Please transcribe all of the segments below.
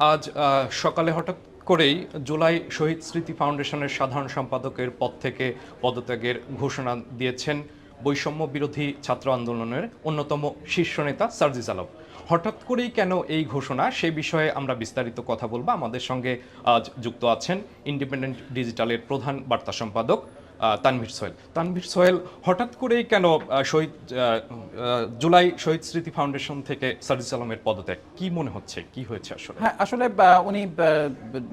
আজ সকালে হঠাৎ করেই জুলাই শহীদ স্মৃতি ফাউন্ডেশনের সাধারণ সম্পাদকের পদ থেকে পদত্যাগের ঘোষণা দিয়েছেন বৈষম্য বিরোধী ছাত্র আন্দোলনের অন্যতম শীর্ষ নেতা সার্জিস আলম। হঠাৎ করেই কেন এই ঘোষণা, সে বিষয়ে আমরা বিস্তারিত কথা বলব। আমাদের সঙ্গে আজ যুক্ত আছেন ইন্ডিপেন্ডেন্ট ডিজিটালের প্রধান বার্তা সম্পাদক তানভীর সোহেল। তানভীর সোহেল, হঠাৎ করেই কেন শহীদ জুলাই শহীদ স্মৃতি ফাউন্ডেশন থেকে সার্জিস আলমের পদত্যাগ? কি মনে হচ্ছে? কি হয়েছে আসলে? হ্যাঁ আসলে উনি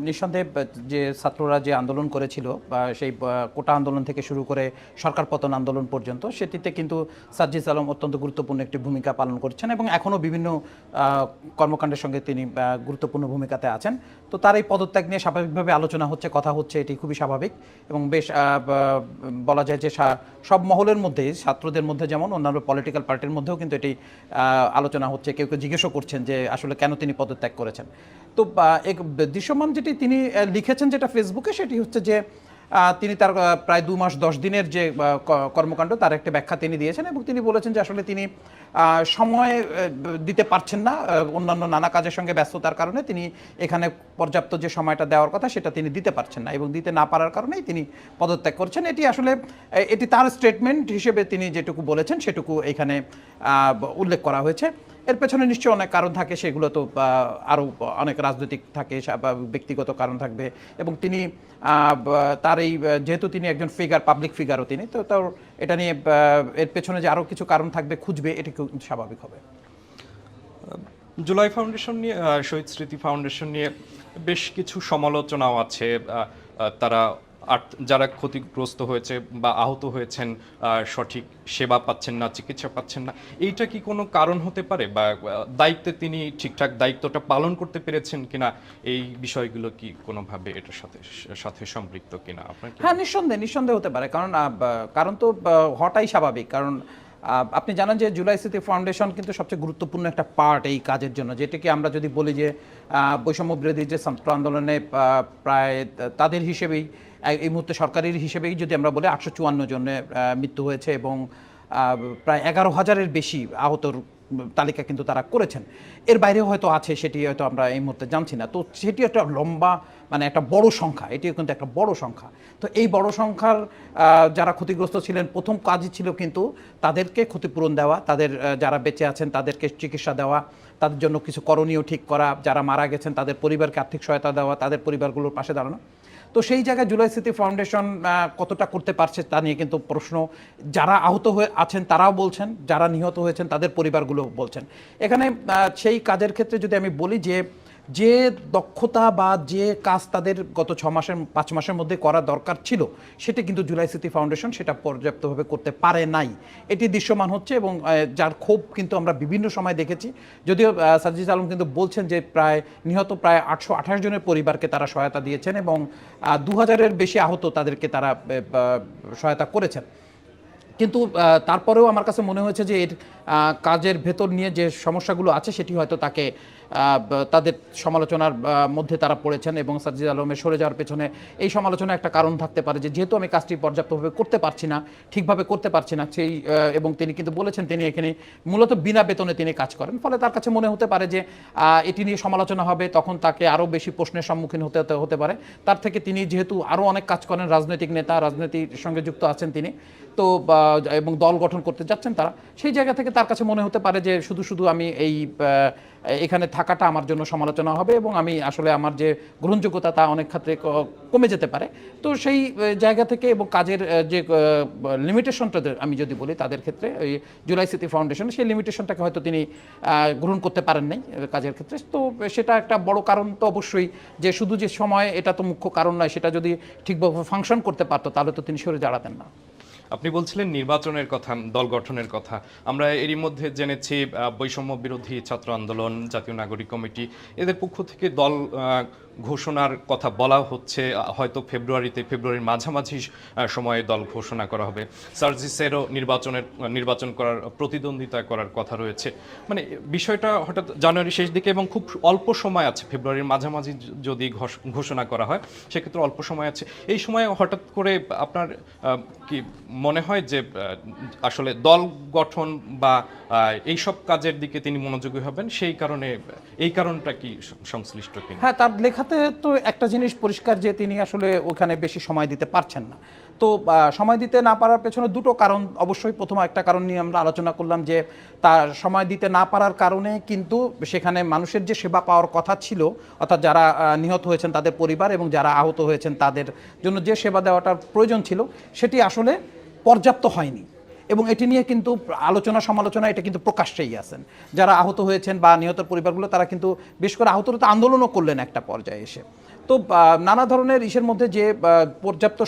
নিঃসন্দেহে যে ছাত্ররা যে আন্দোলন করেছিল, বা সেই কোটা আন্দোলন থেকে শুরু করে সরকার পতন আন্দোলন পর্যন্ত, সেটিতে কিন্তু সাজ্জিস আলম অত্যন্ত গুরুত্বপূর্ণ একটি ভূমিকা পালন করছেন এবং এখনও বিভিন্ন কর্মকাণ্ডের সঙ্গে তিনি গুরুত্বপূর্ণ ভূমিকাতে আছেন। তো তার এই পদত্যাগ নিয়ে স্বাভাবিকভাবে আলোচনা হচ্ছে, কথা হচ্ছে, এটি খুবই স্বাভাবিক এবং বেশ বলা যায় যে সব মহলের মধ্যে ছাত্রদের মধ্যে যেমন, অন্যান্য পলিটিক্যাল পার্টির মধ্যেও কিন্তু এটি আলোচনা হচ্ছে। কেউ কেউ জিজ্ঞেসও করছেন যে আসলে কেন তিনি পদত্যাগ করেছেন। তো এক দৃশ্যমান যেটি তিনি লিখেছেন যেটা ফেসবুকে সেটি হচ্ছে যে তিনি তার প্রায় দু মাস দশ দিনের যে কর্মকাণ্ড, তার একটা ব্যাখ্যা তিনি দিয়েছেন এবং তিনি বলেছেন যে আসলে তিনি সময় দিতে পারছেন না অন্যান্য নানা কাজের সঙ্গে ব্যস্ততার কারণে তিনি এখানে পর্যাপ্ত যে সময়টা দেওয়ার কথা সেটা তিনি দিতে পারছেন না এবং দিতে না পারার কারণেই তিনি পদত্যাগ করছেন। এটি আসলে এটি তার স্টেটমেন্ট হিসেবে তিনি যেটুকু বলেছেন সেটুকু এখানে উল্লেখ করা হয়েছে। এর পেছনে নিশ্চয়ই অনেক কারণ থাকে, সেগুলো তো আরও অনেক রাজনৈতিক থাকে ব্যক্তিগত কারণ থাকবে। এবং তিনি তার এই যেহেতু তিনি একজন ফিগার পাবলিক ফিগারও তিনি, তো তার, এটা নিয়ে এর পেছনে যে আরও কিছু কারণ থাকবে, খুঁজবে, এটি স্বাভাবিক হবে। জুলাই ফাউন্ডেশন নিয়ে শহীদ স্মৃতি ফাউন্ডেশন নিয়ে বেশ কিছু সমালোচনাও আছে তারা যারা ক্ষতিগ্রস্ত হয়েছে বা আহত হয়েছেন সঠিক সেবা পাচ্ছেন না, চিকিৎসা পাচ্ছেন না, এইটা কি কোনো কারণ হতে পারে? বা দায়িত্বে তিনি ঠিকঠাক দায়িত্বটা পালন করতে পেরেছেন কিনা? এই বিষয়গুলো কি কোনোভাবে এটার সাথে সাথে সম্পৃক্ত কিনা? আপনার হ্যাঁ নিঃসন্দেহে নিঃসন্দেহে হতে পারে। কারণ কারণ তো হওয়াটাই স্বাভাবিক। কারণ আপনি জানেন যে জুলাই স্মৃতি ফাউন্ডেশন কিন্তু সবচেয়ে গুরুত্বপূর্ণ একটা পার্ট এই কাজের জন্য। যেটাকে আমরা যদি বলি যে বৈষম্য বিরোধী যে ছাত্র আন্দোলনে প্রায়, তাদের হিসেবেই এই- মুহূর্তে সরকারের হিসেবেই যদি আমরা বলি আটশো চুয়ান্ন জনের মৃত্যু হয়েছে এবং প্রায় এগারো হাজারের বেশি আহতর তালিকা কিন্তু তারা করেছেন। এর বাইরেও হয়তো আছে, সেটি হয়তো আমরা এই মুহূর্তে জানছি না। তো সেটি একটা লম্বা মানে একটা বড় সংখ্যা, এটিও কিন্তু একটা বড় সংখ্যা। তো এই বড় সংখ্যার যারা ক্ষতিগ্রস্ত ছিলেন, প্রথম কাজই ছিল কিন্তু তাদেরকে ক্ষতিপূরণ দেওয়া, তাদের যারা বেঁচে আছেন তাদেরকে চিকিৎসা দেওয়া, তাদের জন্য কিছু করণীয় ঠিক করা, যারা মারা গেছেন তাদের পরিবারকে আর্থিক সহায়তা দেওয়া, তাদের পরিবারগুলোর পাশে দাঁড়ানো। তো সেই জায়গায় জুলাই স্মৃতি ফাউন্ডেশন কতটা করতে পারছে তা নিয়ে কিন্তু প্রশ্ন। যারা আহত হয়ে আছেন তারাও বলছেন, যারা নিহত হয়েছেন তাদের পরিবারগুলো বলছেন। এখানে সেই কাজের ক্ষেত্রে যদি আমি বলি যে যে দক্ষতা বা যে কাজ তাদের গত ছ মাসের, পাঁচ মাসের মধ্যে করা দরকার ছিল, সেটা কিন্তু জুলাই স্মৃতি ফাউন্ডেশন সেটা পর্যাপ্তভাবে করতে পারে নাই। এটি দৃশ্যমান হচ্ছে এবং যার ক্ষোভ কিন্তু আমরা বিভিন্ন সময় দেখেছি। যদিও সাজিদ আলম কিন্তু বলছেন যে প্রায়, নিহত প্রায় আটশো আঠাশ জনের পরিবারকে তারা সহায়তা দিয়েছেন এবং দু হাজারের বেশি আহত তাদেরকে তারা সহায়তা করেছেন। কিন্তু তারপরেও আমার কাছে মনে হয়েছে যে এর কাজের ভেতর নিয়ে যে সমস্যাগুলো আছে, সেটি হয়তো তাকে তাদের সমালোচনার মধ্যে তারা পড়েছেন এবং সাজিদ আলমের সরে যাওয়ার পেছনে এই সমালোচনা একটা কারণ থাকতে পারে যে যেহেতু আমি কাজটি পর্যাপ্তভাবে করতে পারছি না, ঠিকভাবে করতে পারছি না, সেই এবং তিনি কিন্তু বলেছেন তিনি এখানে মূলত বিনা বেতনে তিনি কাজ করেন। ফলে তার কাছে মনে হতে পারে যে এটি নিয়ে সমালোচনা হবে, তখন তাকে আরও বেশি প্রশ্নের সম্মুখীন হতে, হতে- পারে। তার থেকে তিনি যেহেতু আরও অনেক কাজ করেন, রাজনৈতিক নেতা, রাজনীতির সঙ্গে যুক্ত আছেন তিনি তো বা, এবং দল গঠন করতে যাচ্ছেন তারা সেই জায়গা থেকে তার কাছে মনে হতে পারে যে শুধু শুধু আমি এই এখানে থাকাটা আমার জন্য সমালোচনা হবে এবং আমি আসলে আমার যে গ্রহণযোগ্যতা তা অনেক ক্ষেত্রে কমে যেতে পারে। তো সেই জায়গা থেকে এবং কাজের যে লিমিটেশনটা আমি যদি বলি তাদের ক্ষেত্রে ওই জুলাই স্মৃতি ফাউন্ডেশন সেই লিমিটেশনটাকে হয়তো তিনি গ্রহণ করতে পারেন নাই কাজের ক্ষেত্রে। তো সেটা একটা বড় কারণ তো অবশ্যই যে শুধু যে সময় এটা তো মুখ্য কারণ নয় সেটা যদি ঠিকভাবে ফাংশন করতে পারতো তাহলে তো তিনি সরে দাঁড়াতেন না। আপনি বলছিলেন নির্বাচনের কথা, দল গঠনের কথা। আমরা এরই মধ্যে জেনেছি বৈষম্য বিরোধী ছাত্র আন্দোলন, জাতীয় নাগরিক কমিটি, এদের পক্ষ থেকে দল ঘোষণার কথা বলা হচ্ছে, হয়তো ফেব্রুয়ারিতে, ফেব্রুয়ারির মাঝামাঝি সময়ে দল ঘোষণা করা হবে। সার্জিসেরও নির্বাচনের, নির্বাচন করার প্রতিদ্বন্দ্বিতা করার কথা রয়েছে। মানে বিষয়টা হঠাৎ জানুয়ারি শেষ দিকে এবং খুব অল্প সময় আছে, ফেব্রুয়ারির মাঝামাঝি যদি ঘোষ- ঘোষণা করা হয়, সেক্ষেত্রে অল্প সময় আছে। এই সময় হঠাৎ করে আপনার কি মনে হয় যে আসলে দল গঠন বা এইসব কাজের দিকে তিনি মনোযোগী হবেন? সেই কারণে, এই কারণটা কি সংশ্লিষ্ট কিনা? হ্যাঁ তার লেখাতে তো একটা জিনিস পরিষ্কার যে তিনি আসলে ওখানে বেশি সময় দিতে পারছেন না। তো সময় দিতে না পারার পেছনে দুটো কারণ, অবশ্যই প্রথম একটা কারণ নিয়ে আমরা আলোচনা করলাম যে, তার সময় দিতে না পারার কারণে কিন্তু সেখানে মানুষের যে সেবা পাওয়ার কথা ছিল, অর্থাৎ যারা নিহত হয়েছেন তাদের পরিবার এবং যারা আহত হয়েছেন তাদের জন্য যে সেবা দেওয়াটার প্রয়োজন ছিল, সেটি আসলে পর্যাপ্ত হয়নি। এবং এটি নিয়ে কিন্তু আলোচনা সমালোচনা, এটা কিন্তু প্রকাশ্যেই আছেন। যারা আহত হয়েছেন বা নিহত পরিবারগুলো, তারা কিন্তু বিশেষ করে আহতরা তো আন্দোলনও করলেন একটা পর্যায়ে এসে। তো নানা ধরনের ইসের মধ্যে যে পর্যাপ্ত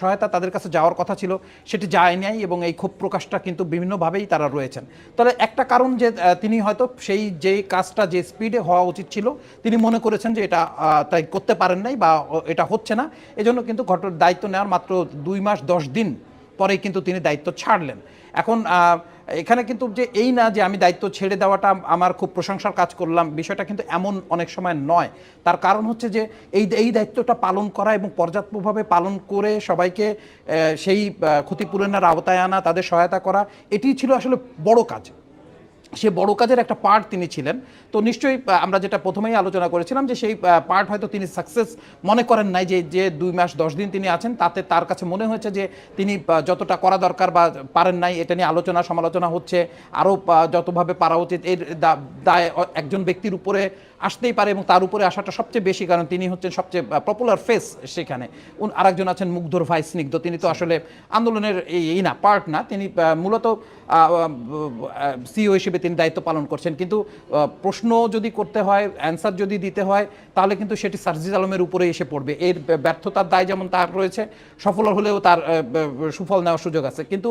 সহায়তা তাদের কাছে যাওয়ার কথা ছিল, সেটি যায় নাই এবং এই ক্ষোভ প্রকাশটা কিন্তু বিভিন্নভাবেই তারা রয়েছেন। তাহলে একটা কারণ যে তিনি হয়তো সেই যে কাজটা, যে স্পিডে হওয়া উচিত ছিল, তিনি মনে করেছেন যে এটা তাই করতে পারেন নাই বা এটা হচ্ছে না। এজন্য কিন্তু ঘটনার দায়িত্ব নেওয়ার মাত্র দুই মাস, দশ দিন পরেই কিন্তু তিনি দায়িত্ব ছাড়লেন। এখন এখানে কিন্তু যে এই না যে আমি দায়িত্ব ছেড়ে দেওয়াটা আমার খুব প্রশংসার কাজ করলাম, বিষয়টা কিন্তু এমন অনেক সময় নয়। তার কারণ হচ্ছে যে এই এই দায়িত্বটা পালন করা এবং পর্যাপ্তভাবে পালন করে সবাইকে সেই ক্ষতিপূরণের আওতায় আনা, তাদের সহায়তা করা, এটি ছিল আসলে বড় কাজ। সে বড় কাজের একটা পার্ট তিনি ছিলেন। তো নিশ্চয়ই আমরা যেটা প্রথমেই আলোচনা করেছিলাম যে সেই পার্ট হয়তো তিনি সাকসেস মনে করেন নাই যে যে দুই মাস দশ দিন তিনি আছেন তাতে তার কাছে মনে হয়েছে যে তিনি যতটা করা দরকার বা পারেন নাই এটা নিয়ে আলোচনা সমালোচনা হচ্ছে আরও যতভাবে পারা উচিত এর দা- দায় একজন ব্যক্তির উপরে আসতেই পারে এবং তার উপরে আসাটা সবচেয়ে বেশি কারণ তিনি হচ্ছেন সবচেয়ে পপুলার ফেস সেখানে। উন- আরেকজন আছেন মুগ্ধর ভাই স্নিগ্ধ তিনি তো আসলে আন্দোলনের এই না পার্ট না। তিনি মূলত সিও হিসেবে তিনি দায়িত্ব পালন করছেন। কিন্তু প্রশ্ন যদি করতে হয় অ্যান্সার যদি দিতে হয়, তাহলে কিন্তু সেটি সার্জিজ আলমের উপরে এসে পড়বে। এর ব্যর্থতার দায় যেমন তার রয়েছে, সফল হলেও তার সুফল নেওয়ার সুযোগ আছে। কিন্তু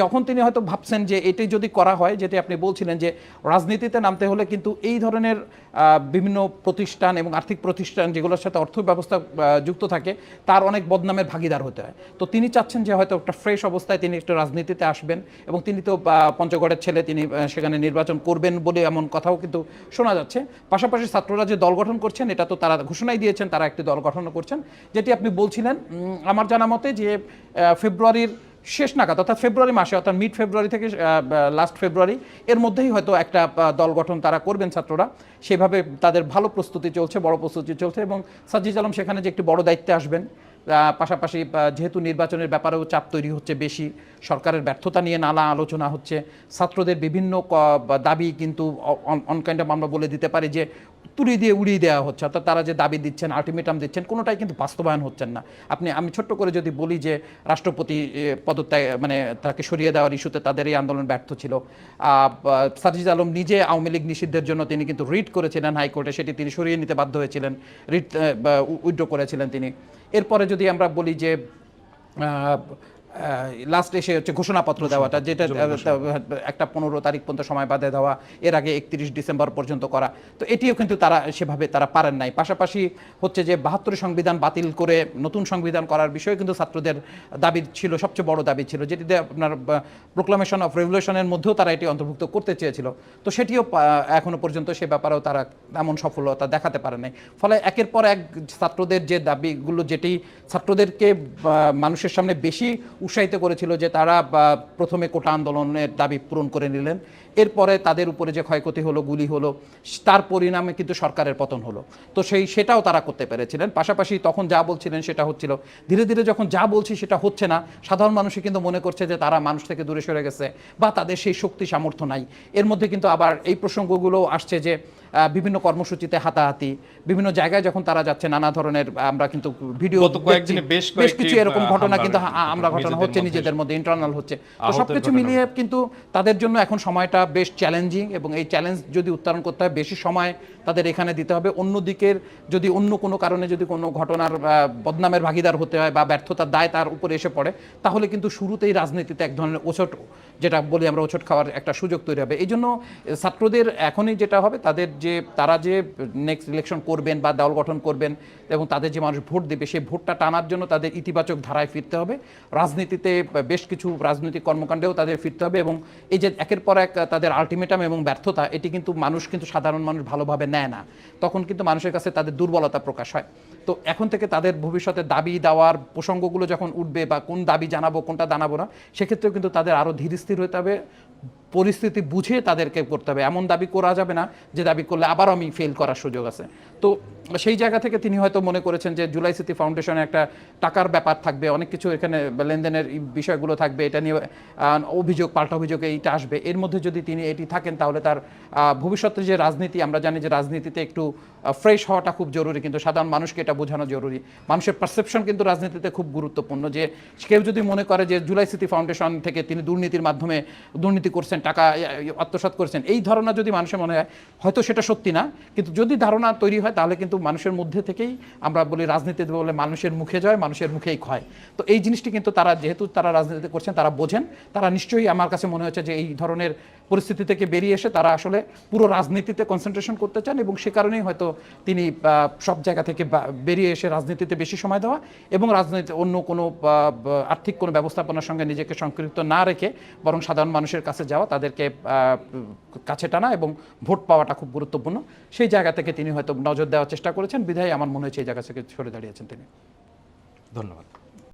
যখন তিনি হয়তো ভাবছেন যে এটি যদি করা হয়, যেটি আপনি বলছিলেন যে রাজনীতিতে নামতে হলে কিন্তু এই ধরনের বিভিন্ন প্রতিষ্ঠান এবং আর্থিক প্রতিষ্ঠান যেগুলোর সাথে অর্থ ব্যবস্থা যুক্ত থাকে, তার অনেক বদনামের ভাগিদার হতে হয়। তো তিনি চাচ্ছেন যে হয়তো একটা ফ্রেশ অবস্থায় তিনি একটু রাজনীতিতে আসবেন এবং তিনি তো পঞ্চগড়ের ছেলে, তিনি সেখানে নির্বাচন করবেন বলে এমন কথাও কিন্তু শোনা যাচ্ছে। পাশাপাশি ছাত্ররা যে দল গঠন করছেন, এটা তো তারা ঘোষণাই দিয়েছেন, তারা একটি দল গঠন করছেন। যেটি আপনি বলছিলেন আমার জানা মতে যে ফেব্রুয়ারির শেষ নাগাদ, অর্থাৎ ফেব্রুয়ারি মাসে, অর্থাৎ মিড ফেব্রুয়ারি থেকে লাস্ট ফেব্রুয়ারি এর মধ্যেই হয়তো একটা দল গঠন তারা করবেন ছাত্ররা। সেভাবে তাদের ভালো প্রস্তুতি চলছে, বড় প্রস্তুতি চলছে এবং সাজিজ আলম সেখানে যে একটি বড় দায়িত্বে আসবেন পাশাপাশি যেহেতু নির্বাচনের ব্যাপারেও চাপ তৈরি হচ্ছে বেশি, সরকারের ব্যর্থতা নিয়ে নানা আলোচনা হচ্ছে। ছাত্রদের বিভিন্ন দাবি কিন্তু অনকাইন্ড আমরা বলে দিতে পারি যে তুড়ি দিয়ে উড়িয়ে দেওয়া হচ্ছে অর্থাৎ তারা যে দাবি দিচ্ছেন আলটিমেটাম দিচ্ছেন কোনোটাই কিন্তু বাস্তবায়ন হচ্ছেন না। আপনি আমি ছোট্ট করে যদি বলি যে রাষ্ট্রপতি পদত্যাগ মানে তাকে সরিয়ে দেওয়ার ইস্যুতে তাদের এই আন্দোলন ব্যর্থ ছিল। আহ, আলম নিজে আওয়ামী লীগ নিষিদ্ধের জন্য তিনি কিন্তু রিট করেছিলেন হাইকোর্টে সেটি তিনি সরিয়ে নিতে বাধ্য হয়েছিলেন রিট উইড্রো করেছিলেন তিনি। এরপরে যদি আমরা বলি যে লাস্ট এসে হচ্ছে ঘোষণাপত্র দেওয়াটা যেটা একটা পনেরো তারিখ পর্যন্ত সময় বাদে দেওয়া এর আগে একত্রিশ ডিসেম্বর পর্যন্ত করা। তো এটিও কিন্তু তারা সেভাবে তারা পারেন নাই। পাশাপাশি হচ্ছে যে বাহাত্তর সংবিধান বাতিল করে নতুন সংবিধান করার বিষয়ে কিন্তু ছাত্রদের দাবি ছিল সবচেয়ে বড় দাবি ছিল যেটিতে আপনার প্রোক্লামেশন অফ রেভলিউশনের মধ্যেও তারা এটি অন্তর্ভুক্ত করতে চেয়েছিল। তো সেটিও এখনও পর্যন্ত সে ব্যাপারেও তারা তেমন সফলতা দেখাতে পারে নাই। ফলে একের পর এক ছাত্রদের যে দাবিগুলো যেটি ছাত্রদেরকে মানুষের সামনে বেশি উৎসাহিত করেছিল যে তারা প্রথমে কোটা আন্দোলনের দাবি পূরণ করে নিলেন। এরপরে তাদের উপরে যে ক্ষয়ক্ষতি হলো, গুলি হলো, তার পরিণামে কিন্তু সরকারের পতন হলো। তো সেই, সেটাও তারা করতে পেরেছিলেন। পাশাপাশি তখন যা বলছিলেন সেটা হচ্ছিল, ধীরে ধীরে যখন যা বলছি সেটা হচ্ছে না, সাধারণ মানুষই কিন্তু মনে করছে যে তারা মানুষ থেকে দূরে সরে গেছে, বা তাদের সেই শক্তি সামর্থ্য নাই। এর মধ্যে কিন্তু আবার এই প্রসঙ্গগুলো আসছে যে বিভিন্ন কর্মসূচিতে হাতাহাতি বিভিন্ন জায়গায় যখন তারা যাচ্ছে নানা ধরনের আমরা কিন্তু ভিডিও বেশ কিছু এরকম ঘটনা কিন্তু আমরা ঘটনা হচ্ছে নিজেদের মধ্যে ইন্টারনাল হচ্ছে। তো সবকিছু মিলিয়ে কিন্তু তাদের জন্য এখন সময়টা বেশ চ্যালেঞ্জিং এবং এই চ্যালেঞ্জ যদি উত্তরণ করতে হয় বেশি সময় তাদের এখানে দিতে হবে। অন্য দিকের যদি অন্য কোনো কারণে যদি কোনো ঘটনার বদনামের ভাগিদার হতে হয় বা ব্যর্থতার দায় তার উপরে এসে পড়ে, তাহলে কিন্তু শুরুতেই রাজনীতিতে এক ধরনের ওছট, যেটা বলি আমরা ওছট খাওয়ার একটা সুযোগ তৈরি হবে। এই জন্য ছাত্রদের এখনই যেটা হবে, তাদের যে, তারা যে নেক্সট ইলেকশন করবেন বা দল গঠন করবেন এবং তাদের যে মানুষ ভোট দেবে, সেই ভোটটা টানার জন্য তাদের ইতিবাচক ধারায় ফিরতে হবে। রাজনীতিতে বেশ কিছু রাজনৈতিক কর্মকাণ্ডেও তাদের ফিরতে হবে এবং এই যে একের পর এক তাদের আলটিমেটাম এবং ব্যর্থতা, এটি কিন্তু মানুষ, কিন্তু সাধারণ মানুষ ভালোভাবে নেয় না, তখন কিন্তু মানুষের কাছে তাদের দুর্বলতা প্রকাশ হয়। তো এখন থেকে তাদের ভবিষ্যতে দাবি দেওয়ার প্রসঙ্গগুলো যখন উঠবে বা কোন দাবি জানাব, কোনটা জানাব না, সেক্ষেত্রেও কিন্তু তাদের আরও ধীর স্থির হতে হবে। পরিস্থিতি বুঝে তাদেরকে করতে হবে। এমন দাবি করা যাবে না যে দাবি করলে আবার আমি ফেল করার সুযোগ আছে। তো সেই জায়গা থেকে তিনি হয়তো মনে করেছেন যে জুলাই স্মৃতি ফাউন্ডেশনে একটা টাকার ব্যাপার থাকবে, অনেক কিছু এখানে লেনদেনের বিষয়গুলো থাকবে, এটা নিয়ে অভিযোগ, পাল্টা অভিযোগ এইটা আসবে। এর মধ্যে যদি তিনি এটি থাকেন তাহলে তার ভবিষ্যতে যে রাজনীতি, আমরা জানি যে রাজনীতিতে একটু ফ্রেশ হওয়াটা খুব জরুরি, কিন্তু সাধারণ মানুষকে এটা বোঝানো জরুরি। মানুষের পারসেপশন কিন্তু রাজনীতিতে খুব গুরুত্বপূর্ণ যে, কেউ যদি মনে করে যে জুলাই স্মৃতি ফাউন্ডেশন থেকে তিনি দুর্নীতির মাধ্যমে দুর্নীতি করছেন টাকা আত্মসাৎ করেছেন। এই ধারণা যদি মানুষের মনে হয়, হয়তো সেটা সত্যি না, কিন্তু যদি ধারণা তৈরি হয়, তাহলে কিন্তু মানুষের মধ্যে থেকেই আমরা বলি রাজনীতিতে বলে মানুষের মুখে যায়, মানুষের মুখেই ক্ষয়। তো এই জিনিসটি কিন্তু তারা, যেহেতু তারা রাজনীতি করছেন, তারা বোঝেন, তারা নিশ্চয়ই আমার কাছে মনে হচ্ছে যে এই ধরনের পরিস্থিতি থেকে বেরিয়ে এসে তারা আসলে পুরো রাজনীতিতে কনসেন্ট্রেশন করতে চান এবং সে কারণেই হয়তো তিনি সব জায়গা থেকে বেরিয়ে এসে রাজনীতিতে বেশি সময় দেওয়া এবং রাজনীতি, অন্য কোনো আর্থিক কোনো ব্যবস্থাপনার সঙ্গে নিজেকে সংপৃক্ত না রেখে বরং সাধারণ মানুষের কাছে যাওয়া, তাদেরকে কাছে টানা এবং ভোট পাওয়াটা খুব গুরুত্বপূর্ণ। সেই জায়গা থেকে তিনি হয়তো নজর দেওয়ার চেষ্টা করেছেন। বিধায় আমার মনে হয়েছে এই জায়গা থেকে সরে দাঁড়িয়েছেন তিনি। ধন্যবাদ।